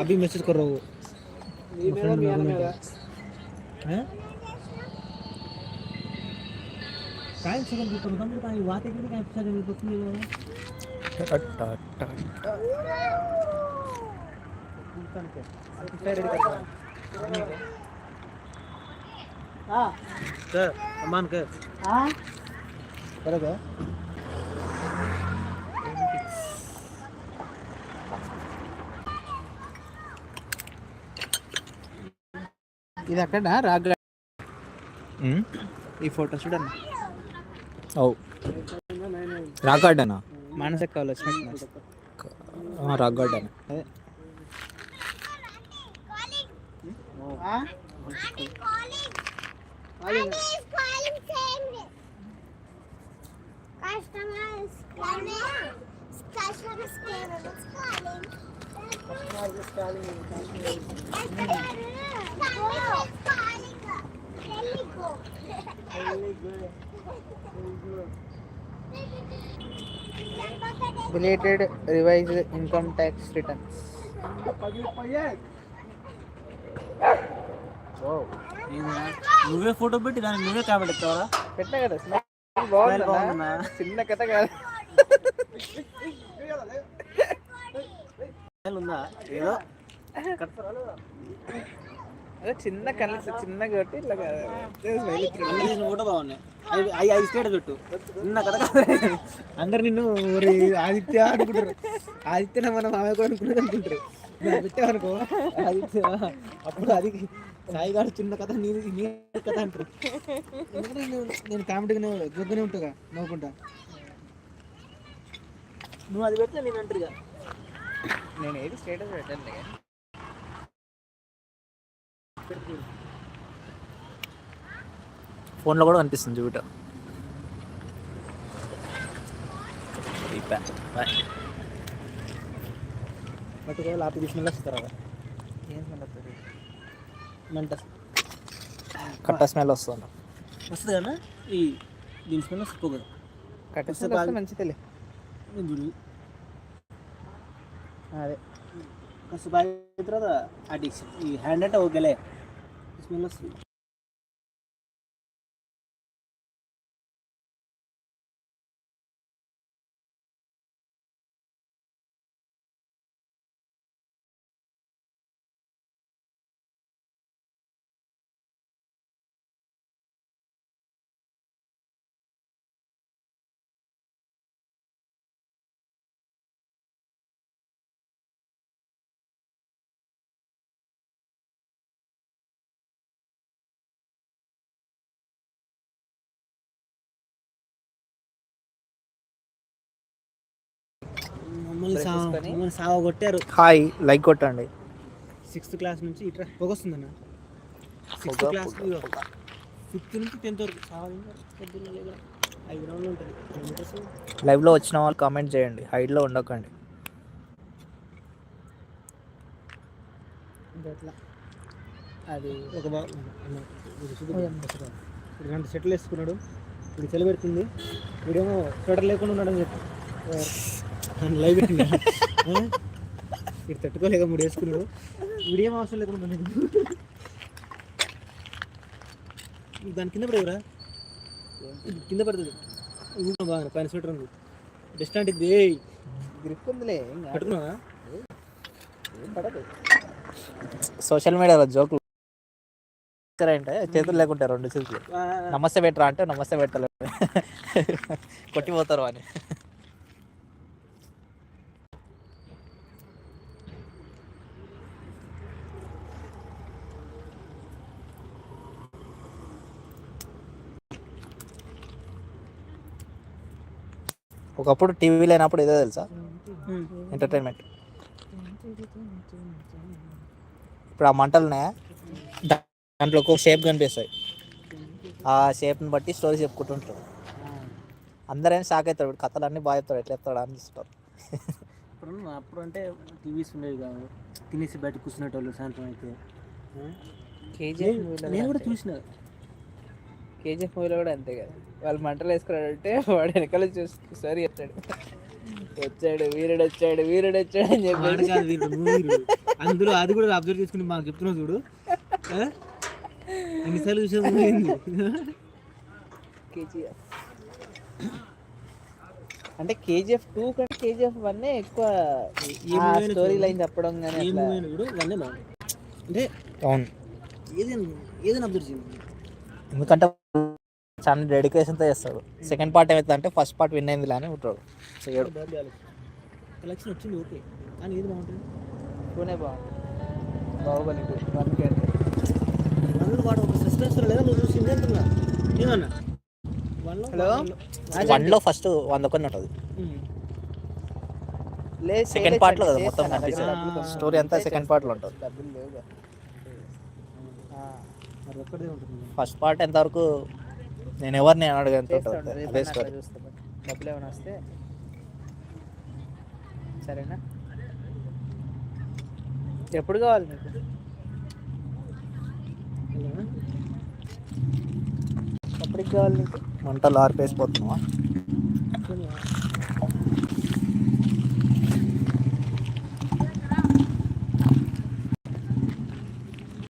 अभी मैसेज कर रहा हूँ। काय सगळं मी करतो मी काय वात इकडे काय सगळं मी बघतो टाटा टाटा हा कर मान कर। हा। बरोबर ఇది అక్కడ రాగ్ ఈ ఫోటో చూడండి అవు రాక్ గార్డెనా మానస. కావాలి వచ్చినట్టు రాక్ గార్డెన్ అదే calling. Customer is calling. Belated revise income tax returns నువ్వే ఫోటో పెట్టి దానికి నువ్వే కామెంట్ ఎత్తావరా పెట్టినా కదా స్మైల్ బాగుంది బాగుందన్నా. చిన్న కథ కాదు ఉందా ఏదో అదే చిన్న కళ్ళు చిన్నగా కొట్టి ఇట్లా ఫోటో బాగున్నాయి. అవి అవి ఐదు స్టేట్ పెట్టు. నిన్న కథ కాదు. అందరు నిన్ను ఒరే ఆదిత్య అనుకుంటారు. ఆదిత్య మనం ఆమె కూడా అనుకున్నది అనుకుంటారు. నువ్వు పెట్టావనుకో ఆదిత్య అప్పుడు అది సాయి గారు చిన్న కథ నీ నీ కథ అంటారు. ఎందుకంటే నేను నేను కామెడీగానే జోగ్గానే ఉంటాగా నవ్వుకుంటా. నువ్వు అది పెడితే నేను అంటారుగా నేను ఏది స్టేటస్ పెట్టండి ఫోన్లో కూడా కనిపిస్తుంది చూట పట్టుకో లాపి తీసుకుని వస్తారు? ఏం సంగతి మంట. కట్ట స్మెల్ వస్తుంది. వస్తుంది కదా? ఈ దీని స్మెల్ వస్తుంది పొగ కట్టేస్తే బాగా- మంచిదిలే నేను చూడు? అదే. కాస్త బాగా తర్వాత అడిక్షన్ ఈ హ్యాండ్ అంటే ఓకేలే. స్మెల్ వస్తుంది. మమ్మల్ని సావ కొట్టారు హాయ్ లైక్ కొట్టండి. సిక్స్త్ క్లాస్ నుంచి ఇట్లా పొగొస్తుందన్న. సిక్స్త్ క్లాస్ ఫిఫ్త్ నుంచి టెన్త్ వరకు. ఐదు రౌండ్లు ఉంటుంది. కిలోమీటర్స్ లైవ్లో వచ్చిన వాళ్ళు కామెంట్ చేయండి. హైట్లో ఉండకండి. అట్లా అది ఒక అన్న, రెండు సెట్లు వేసుకున్నాడు. ఇప్పుడు చలి పెడుతుంది. వీడేమో స్వెటర్ లేకుండా ఉన్నాడని చెప్పి. లైవ్? వీడు తట్టుకోలేక మూడు వేసుకున్నాడు వీడేం అవసరం లేకుండా. దాని కింద పడేవరా? కింద పడుతుంది ఊరుకో బాగా పైన స్వెటర్ ఉంది. డస్ట్ అంటే ఇది. గ్రిప్ ఉందిలే. పట్టుకున్నావా? పడదు. సోషల్ మీడియాలో జోకులు అంటే చేతులు లేకుంటాయి రెండు చేతులు. నమస్తే పెట్టరా అంటే నమస్తే పెట్టలేదు కొట్టిపోతారు అని ఒకప్పుడు టీవీ లేనప్పుడు ఏదో తెలుసా? ఎంటర్టైన్మెంట్ ఇప్పుడు ఆ మంటలు ఉన్నాయా దాంట్లో ఒక షేప్ కనిపిస్తాయి. ఆ షేప్ని బట్టి స్టోరీ చెప్పుకుంటుంటారు. అందరేం షాక్ అవుతారు. ఇప్పుడు కథలు అన్నీ బాగా చెప్తాడు. ఎట్లా చెప్తాడు అని చూస్తారు. అప్పుడు అంటే టీవీస్ ఉండేవి కాదు తినేసి బయట కూర్చునేటోళ్ళు సాయంత్రం అయితే. కేజీఎఫ్ నేను కూడా చూసిన. కేజీఎఫ్ మూవీలో కూడా అంతే కదా. వాళ్ళు మంటలు వేసుకున్నాడంటే వాడు వెనకాల చూసి సారీ చెప్తాడు వచ్చాడు వీరుడు వచ్చాడు వీరుడు వచ్చాడు అని చెప్పి. అందులో అది కూడా అబ్జర్వ్ చేసుకుని మాకు చెప్తున్నావు చూడు? ఎన్నిసార్లు? కేజీఎఫ్. అంటే కేజీఎఫ్ టూ కంటే కేజీఎఫ్ వన్ ఎక్కువ స్టోరీ. లైన్ చెప్పడం కానీ అంటే అవును. ఏదైనా ఏదైనా అబ్జర్వ్ చేయండి ఎందుకంటే చాలా డెడికేషన్తో చేస్తాడు. సెకండ్ పార్ట్ ఏమవుతుంది అంటే ఫస్ట్ పార్ట్ విన్ అయింది అని ఉంటాడు. చేయడు కలెక్షన్ వచ్చింది ఓకే. కానీ ఏది బాగుంటుంది? టూనే బాగుంది. బాహుబలి టూ వన్ వన్లో వాడు ఒక సస్పెన్స్ లేదా నువ్వు చూసింది అంటున్నా. ఏమన్నా? హలో? వన్లో ఫస్ట్ వంద కొన్ని ఉంటుంది. సెకండ్ పార్ట్లో కదా మొత్తం కొంచెం స్టోరీ అంతా సెకండ్ పార్ట్లో ఉంటుంది డబ్బులు లేవుగా మరి ఒక్కడే ఉంటుంది ఫస్ట్ పార్ట్ ఎంతవరకు నేను ఎవరిని అడగంత అదే స్టోరీ డబ్బులు ఏమైనా వస్తే సరేనా? ఎప్పుడు కావాలి అవునా? ఎప్పటికి కావాలి నీకు? మంటలు ఆర్పేసిపోతున్నావా?